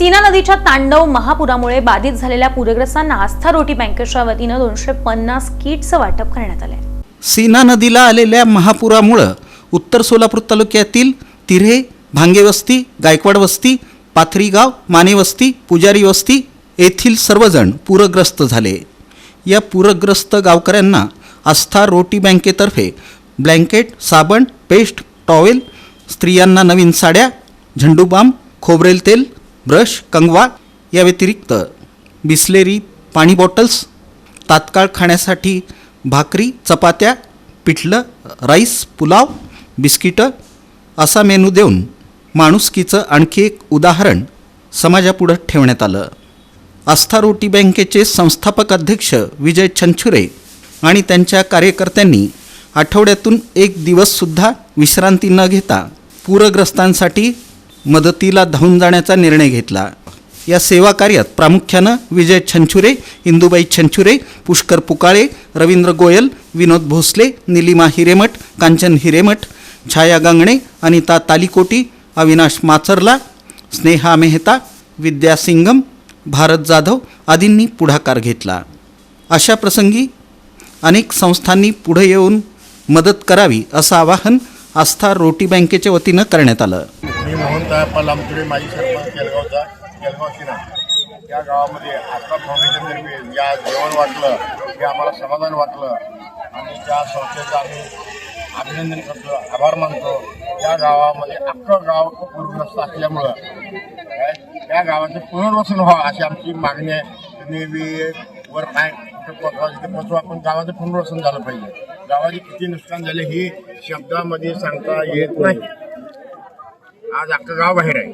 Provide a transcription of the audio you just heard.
सीना नदीच्या तांडव महापुरामुळे बाधित झालेल्या पूरग्रस्तांना आस्था रोटी बँकेच्या वतीनं दोनशे पन्नास किटचं वाटप करण्यात आलंय सीना नदीला आलेल्या महापुरामुळं उत्तर सोलापूर तालुक्यातील तिऱ्हे भांगेवस्ती गायकवाड वस्ती पाथरीगाव माने मानेवस्ती पुजारी वस्ती येथील सर्वजण पूरग्रस्त झाले. या पूरग्रस्त गावकऱ्यांना आस्था रोटी बँकेतर्फे ब्लँकेट साबण पेस्ट टॉवेल स्त्रियांना नवीन साड्या झेंडूबाम खोबरेल तेल ब्रश कंगवा या व्यतिरिक्त बिस्लेरी पाणी बॉटल्स तात्काळ खाण्यासाठी भाकरी चपात्या पिठलं राईस पुलाव बिस्किटं असा मेनू देऊन माणुसकीचं आणखी एक उदाहरण समाजापुढं ठेवण्यात आलं. आस्था रोटी बँकेचे संस्थापक अध्यक्ष विजय छंछुरे आणि त्यांच्या कार्यकर्त्यांनी आठवड्यातून एक दिवससुद्धा विश्रांती न घेता पूरग्रस्तांसाठी मदतीला धावून जाण्याचा निर्णय घेतला. या सेवा कार्यात प्रामुख्यानं विजय छंछुरे इंदुबाई छंछुरे पुष्कर पुकाळे रवींद्र गोयल विनोद भोसले निलिमा हिरेमठ कांचन हिरेमठ छाया गांगणे अनिता तालिकोटी अविनाश माचरला स्नेहा मेहता विद्या सिंगम भारत जाधव आदींनी पुढाकार घेतला. अशा प्रसंगी अनेक संस्थांनी पुढे येऊन मदत करावी असं आवाहन आस्था रोटी बँकेच्या वतीनं करण्यात आलं. मी मोहन तायप्पा लांबुडे माजी सरपंच केलगावचा केलगाव शिरा या गावामध्ये आस्था फाउंडेशनतर्फे ज्या जेवण वाटलं हे आम्हाला समाधान वाटलं. आणि त्या संस्थेचं आम्ही अभिनंदन करतो आभार मानतो. या गावामध्ये अख्खं गाव पूरग्रस्त असल्यामुळं त्या या गावाचं पुनर्वसन व्हावं अशी आमची मागणी आहे. तुम्ही वर काय कुठं पोचवा पोचवा पण गावाचं पुनर्वसन झालं पाहिजे. गावाचे किती नुकसान झाले हे शब्दामध्ये सांगता येत नाही. आज अख्खं गाव बाहेर आहे.